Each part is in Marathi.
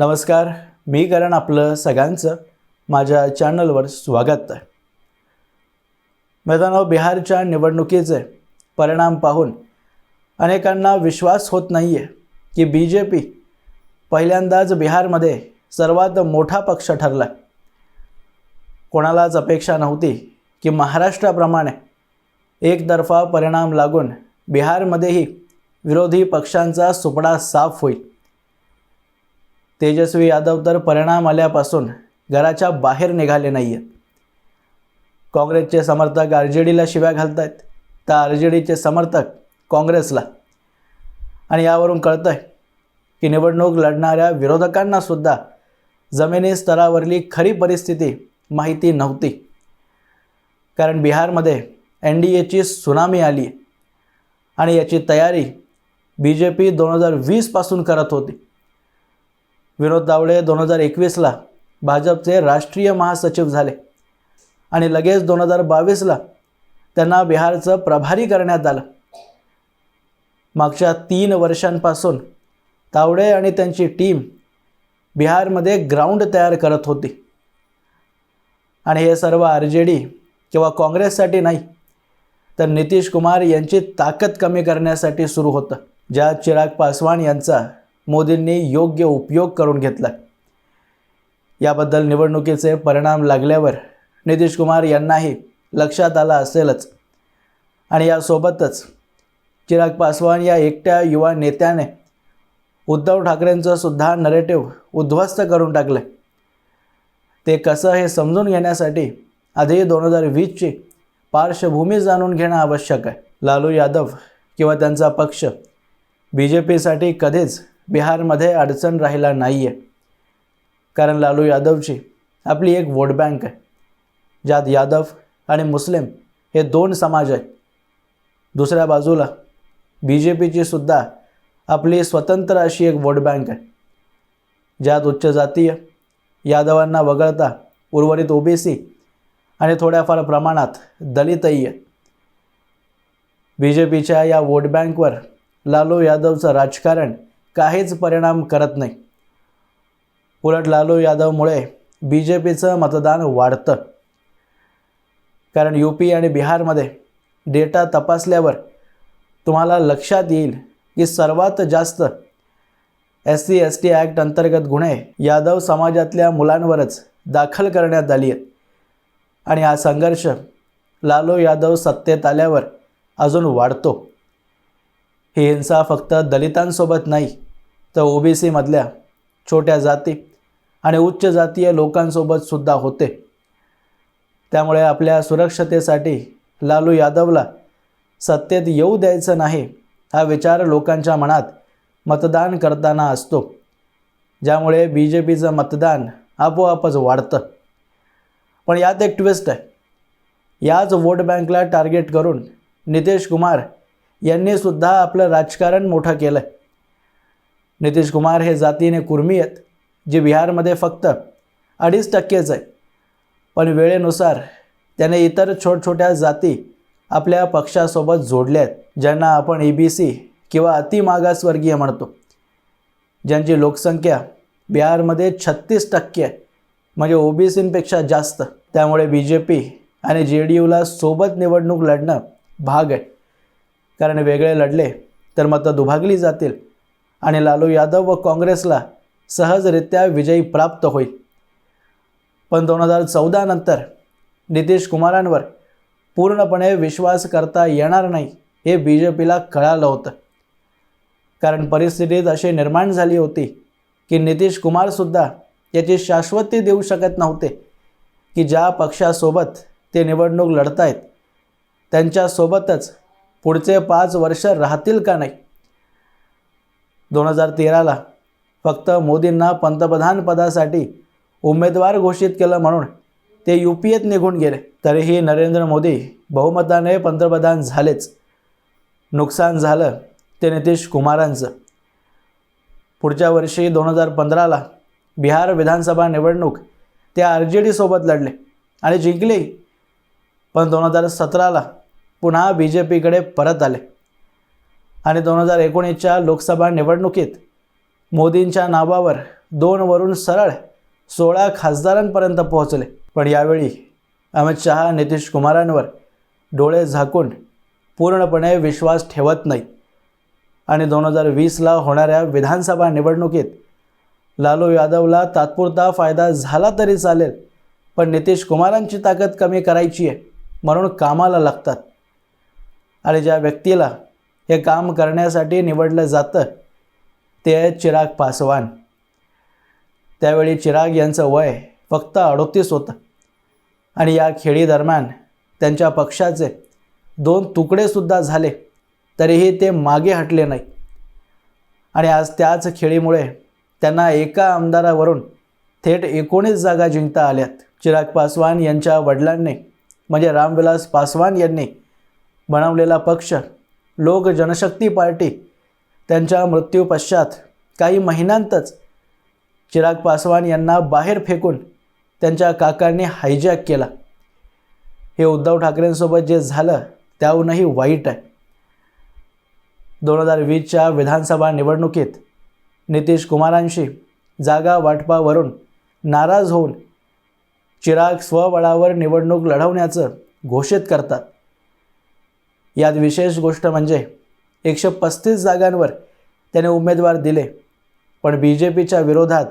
नमस्कार मी करण आपलं सगळ्यांचं माझ्या चॅनलवर स्वागत आहे. मैदानावर बिहारच्या निवडणुकीचे परिणाम पाहून अनेकांना विश्वास होत नाही आहे की बी जे पी पहिल्यांदाच बिहारमध्ये सर्वात मोठा पक्ष ठरला कोणालाच अपेक्षा नव्हती की महाराष्ट्राप्रमाणे एकतर्फा परिणाम लागून बिहारमध्येही विरोधी पक्षांचा सुपडा साफ होईल. तेजस्वी यादव तर परिणाम आल्यापासून घराच्या बाहेर निघाले नाही आहेत काँग्रेसचे समर्थक आर जे डीला शिव्या घालत आहेत तर आर जे डीचे समर्थक काँग्रेसला. आणि यावरून कळतं आहे की निवडणूक लढणाऱ्या विरोधकांनासुद्धा जमिनी स्तरावरली खरी परिस्थिती माहिती नव्हती. कारण बिहारमध्ये एन डी एची सुनामी आली आहे आणि याची तयारी बी जे पी दोन हजार वीसपासून करत होती. विनोद तावडे दोन हजार एकवीसला भाजपचे राष्ट्रीय महासचिव झाले. आणि लगेच दोन हजार बावीसला त्यांना बिहारचं प्रभारी करण्यात आलं. मागच्या तीन वर्षांपासून तावडे आणि त्यांची टीम बिहारमध्ये ग्राउंड तयार करत होती. आणि हे सर्व आर जे डी किंवा काँग्रेससाठी नाही तर नितीश कुमार यांची ताकद कमी करण्यासाठी सुरू होतं. ज्या चिराग पासवान यांचा मोदींनी योग्य उपयोग करून घेतला. याबद्दल निवडणुकीचे परिणाम लागल्यावर नितीश कुमार यांनाही लक्षात आला असेलच. आणि यासोबतच चिराग पासवान या एकट्या युवा नेत्याने उद्धव ठाकरेंचं सुद्धा नरेटिव्ह उद्ध्वस्त करून टाकलं ते कसं हे समजून घेण्यासाठी आधी दोन हजार वीसची पार्श्वभूमी जाणून घेणं आवश्यक आहे. लालू यादव किंवा त्यांचा पक्ष बी जे पीसाठी कधीच बिहारमध्ये अडचण राहिला नाही आहे कारण लालू यादवची आपली एक वोट बँक आहे. ज्यात यादव आणि मुस्लिम हे दोन समाज आहेत. दुसऱ्या बाजूला बी जे पीची सुद्धा आपली स्वतंत्र अशी एक वोट बँक आहे. ज्यात उच्च जातीय यादवांना वगळता उर्वरित ओबीसी आणि थोड्याफार प्रमाणात दलितही आहे बी जे पीच्या या वोट बँकवर लालू यादवचं राजकारण काहीच परिणाम करत नाही. उलट लालू यादवमुळे बी जे पीचं मतदान वाढतं. कारण यू पी आणि बिहारमध्ये डेटा तपासल्यावर तुम्हाला लक्षात येईल की सर्वात जास्त S C S T act अंतर्गत गुन्हे यादव समाजातल्या मुलांवरच दाखल करण्यात आली आहेत. आणि हा संघर्ष लालू यादव सत्तेत आल्यावर अजून वाढतो. ही हिंसा फक्त दलितांसोबत नाही तर ओबीसीमधल्या छोट्या जाती आणि उच्च जातीय लोकांसोबत सुद्धा होते. त्यामुळे आपल्या सुरक्षतेसाठी लालू यादवला सत्तेत येऊ द्यायचं नाही हा विचार लोकांच्या मनात मतदान करताना असतो ज्यामुळे बी जे पीचं मतदान आपोआपच वाढतं. पण यात एक ट्विस्ट आहे. याच वोट बँकला टार्गेट करून नितीश कुमार यांनी सुद्धा आपलं राजकारण मोठं केलं आहे नितीश कुमार हे जातीने कुर्मी आहेत जे बिहारमध्ये फक्त अडीच टक्केच आहे. पण वेळेनुसार त्याने इतर छोटछोट्या जाती आपल्या पक्षासोबत जोडल्या आहेत ज्यांना आपण ई बी सी किंवा अतिमागासवर्गीय म्हणतो. ज्यांची लोकसंख्या बिहारमध्ये छत्तीस टक्के आहे म्हणजे ओबीसींपेक्षा जास्त. त्यामुळे बी जे पी आणि जे डी यूला सोबत निवडणूक लढणं भाग आहे. कारण वेगळे लढले तर मतं दुभागली जातील. आणि लालू यादव व काँग्रेसला सहजरित्या विजयी प्राप्त होईल. पण दोन हजार चौदानंतर नितीश कुमारांवर पूर्णपणे विश्वास करता येणार नाही हे बी जे पीला कळालं होतं. कारण परिस्थितीत अशी निर्माण झाली होती की नितीश कुमारसुद्धा याची शाश्वती देऊ शकत नव्हते की ज्या पक्षासोबत ते निवडणूक लढतायत त्यांच्यासोबतच पुढचे पाच वर्ष राहतील का नाही? दोन हजार तेराला फक्त मोदींना पंतप्रधानपदासाठी उमेदवार घोषित केलं म्हणून ते यू पी एत निघून गेले. तरीही नरेंद्र मोदी बहुमताने पंतप्रधान झालेच. नुकसान झालं ते नितीश कुमारांचं. पुढच्या वर्षी दोन हजार पंधराला बिहार विधानसभा निवडणूक ते आर जे डीसोबत लढले आणि जिंकले. पण दोन हजार सतराला पुन्हा बी जे पीकडे परत आले. आणि दोन हजार एकोणीसच्या लोकसभा निवडणुकीत मोदींच्या नावावर दोनवरून सरळ सोळा खासदारांपर्यंत पोहोचले. पण यावेळी अमित शहा नितीश कुमारांवर डोळे झाकून पूर्णपणे विश्वास ठेवत नाही. आणि दोन हजार वीसला होणाऱ्या विधानसभा निवडणुकीत लालू यादवला तात्पुरता फायदा झाला तरी चालेल पण नितीश कुमारांची ताकद कमी करायची आहे म्हणून कामाला लागतात. आणि ज्या व्यक्तीला हे काम करण्यासाठी निवडलं जातं ते चिराग पासवान. त्यावेळी चिराग यांचं वय फक्त अडोतीस होतं. आणि या खेळीदरम्यान त्यांच्या पक्षाचे दोन तुकडेसुद्धा झाले तरीही ते मागे हटले नाही. आणि आज त्याच खेळीमुळे त्यांना एका आमदारावरून थेट एकोणीस जागा जिंकता आल्यात. चिराग पासवान यांच्या वडिलांनी म्हणजे रामविलास पासवान यांनी बनवलेला पक्ष लोक जनशक्ती पार्टी त्यांच्या मृत्यूपश्चात काही महिन्यांतच चिराग पासवान यांना बाहेर फेकून त्यांच्या काकांनी हायजॅक केला. हे उद्धव ठाकरेंसोबत जे झालं त्याहूनही वाईट आहे. दोन हजार वीसच्या विधानसभा निवडणुकीत नितीश कुमारांशी जागा वाटपावरून नाराज होऊन चिराग स्वबळावर निवडणूक लढवण्याचं घोषित करतात. यात विशेष गोष्ट म्हणजे एकशे पस्तीस जागांवर त्याने उमेदवार दिले पण बी जे पीच्या विरोधात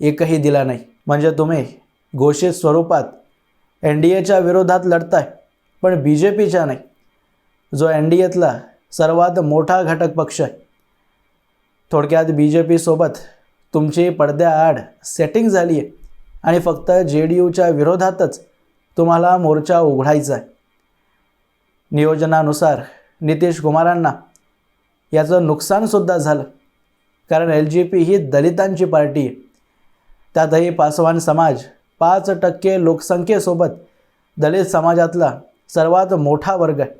एकही दिला नाही. म्हणजे तुम्ही घोषित स्वरूपात एन डी एच्या विरोधात लढताय पण बी जे पीच्या नाही. जो एन डी एतला सर्वात मोठा घटक पक्ष आहे. थोडक्यात बी जे पीसोबत तुमची पडद्याआड सेटिंग झाली आहे आणि फक्त जे डी यूच्या विरोधातच तुम्हाला मोर्चा उघडायचा आहे. नियोजनानुसार नितीश कुमारांना याचं नुकसानसुद्धा झालं. कारण एल जी पी ही दलितांची पार्टी आहे. त्यातही पासवान समाज पाच टक्के लोकसंख्येसोबत दलित समाजातला सर्वात मोठा वर्ग आहे.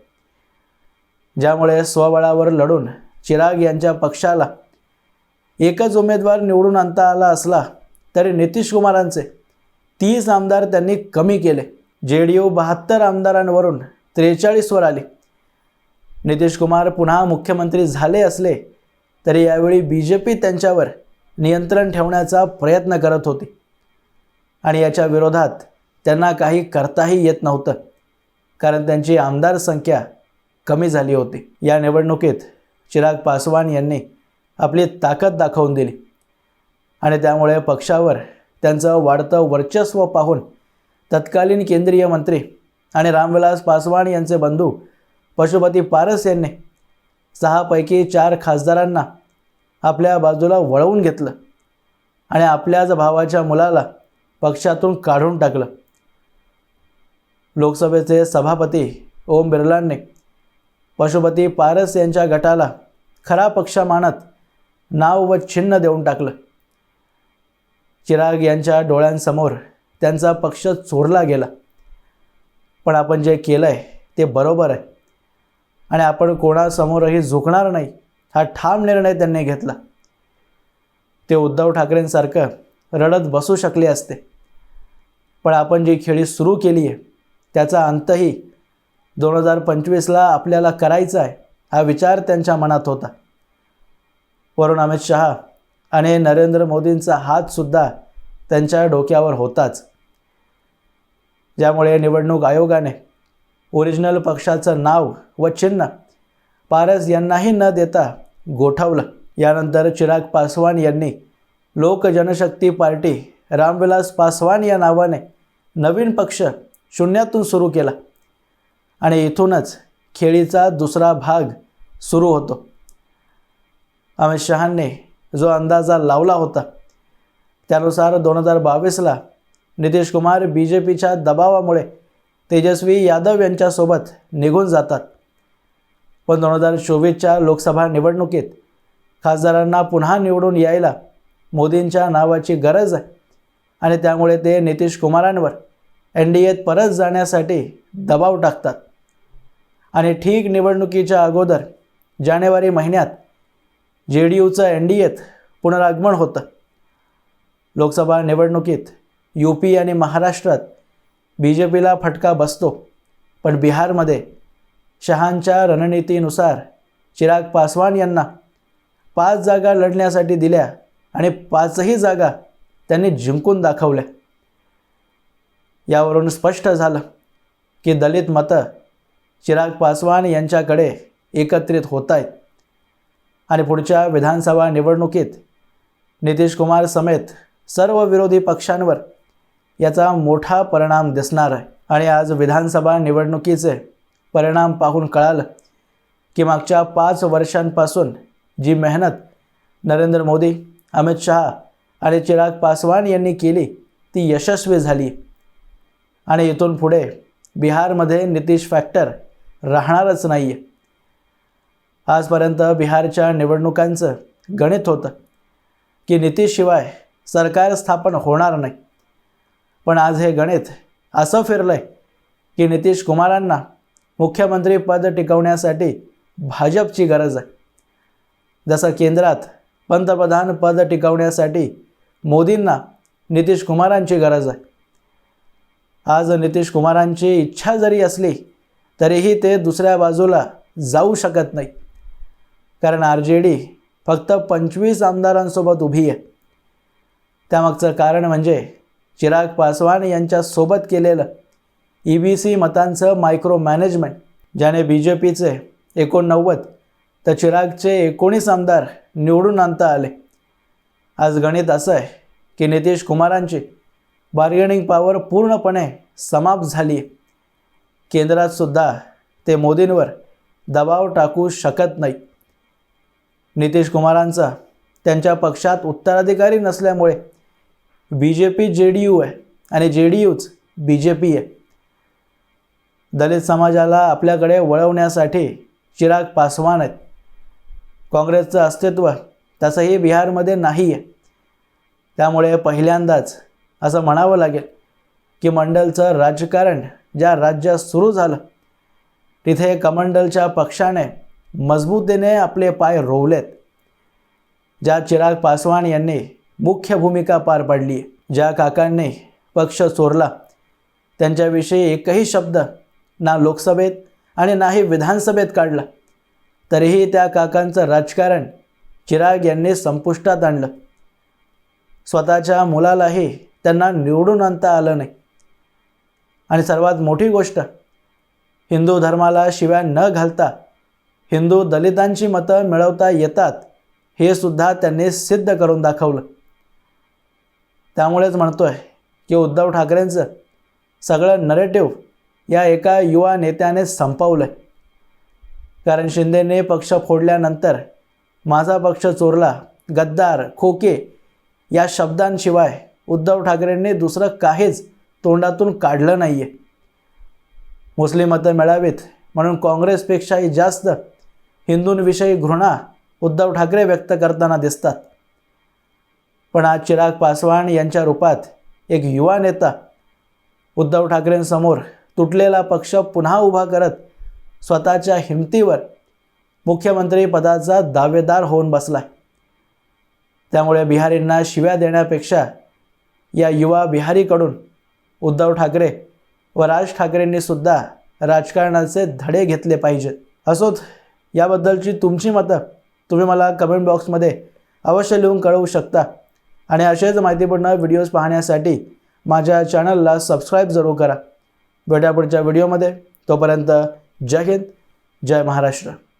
ज्यामुळे स्वबळावर लढून चिराग यांच्या पक्षाला एकच उमेदवार निवडून आणता आला असला तरी नितीश कुमारांचे तीस आमदार त्यांनी कमी केले. जे डी यू बहात्तर आमदारांवरून त्रेचाळीसवर आले. नितीश कुमार पुन्हा मुख्यमंत्री झाले असले तरी यावेळी बी जे पी त्यांच्यावर नियंत्रण ठेवण्याचा प्रयत्न करत होती. आणि याच्या विरोधात त्यांना काही करताही येत नव्हतं कारण त्यांची आमदार संख्या कमी झाली होती. या निवडणुकीत चिराग पासवान यांनी आपली ताकद दाखवून दिली. आणि त्यामुळे पक्षावर त्यांचं वाढतं वर्चस्व पाहून तत्कालीन केंद्रीय मंत्री आणि रामविलास पासवान यांचे बंधू पशुपती पारस यांनी सहापैकी चार खासदारांना आपल्या बाजूला वळवून घेतलं आणि आपल्याच भावाच्या मुलाला पक्षातून काढून टाकलं. लोकसभेचे सभापती ओम बिर्लांनी पशुपती पारस यांच्या गटाला खरा पक्ष मानत नाव व छिन्न देऊन टाकलं. चिराग यांच्या डोळ्यांसमोर त्यांचा पक्ष चोरला गेला. पण आपण जे केलं आहे ते बरोबर आहे. आणि आपण कोणासमोरही झुकणार नाही हा ठाम निर्णय त्यांनी घेतला. ते उद्धव ठाकरेंसारखं रडत बसू शकले असते. पण आपण जी खेळी सुरू केली आहे त्याचा अंतही दोन हजार पंचवीसला आपल्याला करायचा आहे हा विचार त्यांच्या मनात होता. वरून अमित शहा आणि नरेंद्र मोदींचा हातसुद्धा त्यांच्या डोक्यावर होताच. ज्यामुळे निवडणूक आयोगाने ओरिजिनल पक्षाचं नाव व चिन्ह पारस यांनाही न देता गोठवलं. यानंतर चिराग पासवान यांनी लोक जनशक्ती पार्टी रामविलास पासवान या नावाने नवीन पक्ष शून्यातून सुरू केला आणि इथूनच खेळीचा दुसरा भाग सुरू होतो. अमित शहांनी जो अंदाजा लावला होता त्यानुसार दोन हजार बावीसला नितीश कुमार बी जे पीच्या दबावामुळे तेजस्वी यादव यांच्यासोबत निघून जातात. पण दोन हजार चोवीसच्या लोकसभा निवडणुकीत खासदारांना पुन्हा निवडून यायला मोदींच्या नावाची गरज आहे आणि त्यामुळे ते नितीश कुमारांवर एन डी एत परत जाण्यासाठी दबाव टाकतात. आणि ठीक निवडणुकीच्या अगोदर जानेवारी महिन्यात जे डी यूचं एन डी एत पुनरागमन होतं. लोकसभा निवडणुकीत यू पी आणि महाराष्ट्रात बी जे पीला फटका बसतो पण बिहारमध्ये शहांच्या रणनीतीनुसार चिराग पासवान यांना पाच जागा लढण्यासाठी दिल्या आणि पाचही जागा त्यांनी जिंकून दाखवल्या. यावरून स्पष्ट झालं की दलित मतं चिराग पासवान यांच्याकडे एकत्रित होत आहेत आणि पुढच्या विधानसभा निवडणुकीत नितीश कुमार समेत सर्व विरोधी पक्षांवर याचा मोठा परिणाम दिसणार आहे. आणि आज विधानसभा निवडणुकीचे परिणाम पाहून कळालं की मागच्या पाच वर्षांपासून जी मेहनत नरेंद्र मोदी अमित शहा आणि चिराग पासवान यांनी केली ती यशस्वी झाली. आणि इथून पुढे बिहारमध्ये नितीश फॅक्टर राहणारच नाही आहे आजपर्यंत बिहारच्या निवडणुकांचं गणित होतं की नितीशशिवाय सरकार स्थापन होणार नाही. पण आज हे गणित असं फिरलं आहे की नितीश कुमारांना मुख्यमंत्री पद टिकवण्यासाठी भाजपची गरज आहे. जसं केंद्रात पंतप्रधान पद टिकवण्यासाठी मोदींना नितीश कुमारांची गरज आहे. आज नितीश कुमारांची इच्छा जरी असली तरीही ते दुसऱ्या बाजूला जाऊ शकत नाही. कारण आर जे डी फक्त पंचवीस आमदारांसोबत उभी आहे. त्यामागचं कारण म्हणजे चिराग पासवान यांच्यासोबत केलेलं ई बी सी मतांचं मायक्रो मॅनेजमेंट ज्याने बी जे पीचे एकोणनव्वद तर चिरागचे एकोणीस आमदार निवडून आणता आले. आज गणित असं आहे की नितीश कुमारांची बार्गेनिंग पॉवर पूर्णपणे समाप्त झाली आहे. केंद्रातसुद्धा ते मोदींवर दबाव टाकू शकत नाही. नितीश कुमारांचा त्यांच्या पक्षात उत्तराधिकारी नसल्यामुळे बी जे पी जे डी यू आहे आणि जे डी यूच बी जे पी आहे. दलित समाजाला आपल्याकडे वळवण्यासाठी चिराग पासवान आहेत. काँग्रेसचं अस्तित्व तसंही बिहारमध्ये नाही आहे त्यामुळे पहिल्यांदाच असं म्हणावं लागेल की मंडलचं राजकारण ज्या राज्यात सुरू झालं तिथे कमंडलच्या पक्षाने मजबूतीने आपले पाय रोवलेत. ज्या चिराग पासवान यांनी मुख्य भूमिका पार पाडली. ज्या काकांनी पक्ष चोरला त्यांच्याविषयी एकही शब्द ना लोकसभेत आणि नाही विधानसभेत काढला. तरीही त्या काकांचं राजकारण चिराग यांनी संपुष्टात आणलं. स्वतःच्या मुलालाही त्यांना निवडून आणता आलं नाही. आणि सर्वात मोठी गोष्ट हिंदू धर्माला शिव्या न घालता हिंदू दलितांची मतं मिळवता येतात हे सुद्धा त्यांनी सिद्ध करून दाखवलं. त्यामुळेच म्हणतो आहे की उद्धव ठाकरेंचं सगळं नरेटिव्ह या एका युवा नेत्याने संपवलं आहे कारण शिंदेने पक्ष फोडल्यानंतर माझा पक्ष चोरला गद्दार खोके या शब्दांशिवाय उद्धव ठाकरेंनी दुसरं काहीच तोंडातून काढलं नाही आहे मुस्लिम मतं मिळावीत म्हणून काँग्रेसपेक्षाही जास्त हिंदूंविषयी घृणा उद्धव ठाकरे व्यक्त करताना दिसतात. पण आज चिराग पासवान यांच्या रूपात एक युवा नेता उद्धव ठाकरेंसमोर तुटलेला पक्ष पुन्हा उभा करत स्वतःच्या हिमतीवर मुख्यमंत्री पदाचा दावेदार होऊन बसला त्यामुळे बिहारींना शिव्या देण्यापेक्षा या युवा बिहारीकडून उद्धव ठाकरे व राज ठाकरेंनी सुद्धा राजकारणाचे धडे घेतले पाहिजेत असोत याबद्दलची तुमची मतं तुम्ही मला कमेंट बॉक्समध्ये अवश्य लिहून कळवू शकता. आणि असेच माहितीपूर्ण व्हिडिओज पाहण्यासाठी माझ्या चॅनलला सबस्क्राईब जरूर करा. भेटा पुढच्या व्हिडिओमध्ये तोपर्यंत जय हिंद जय महाराष्ट्र.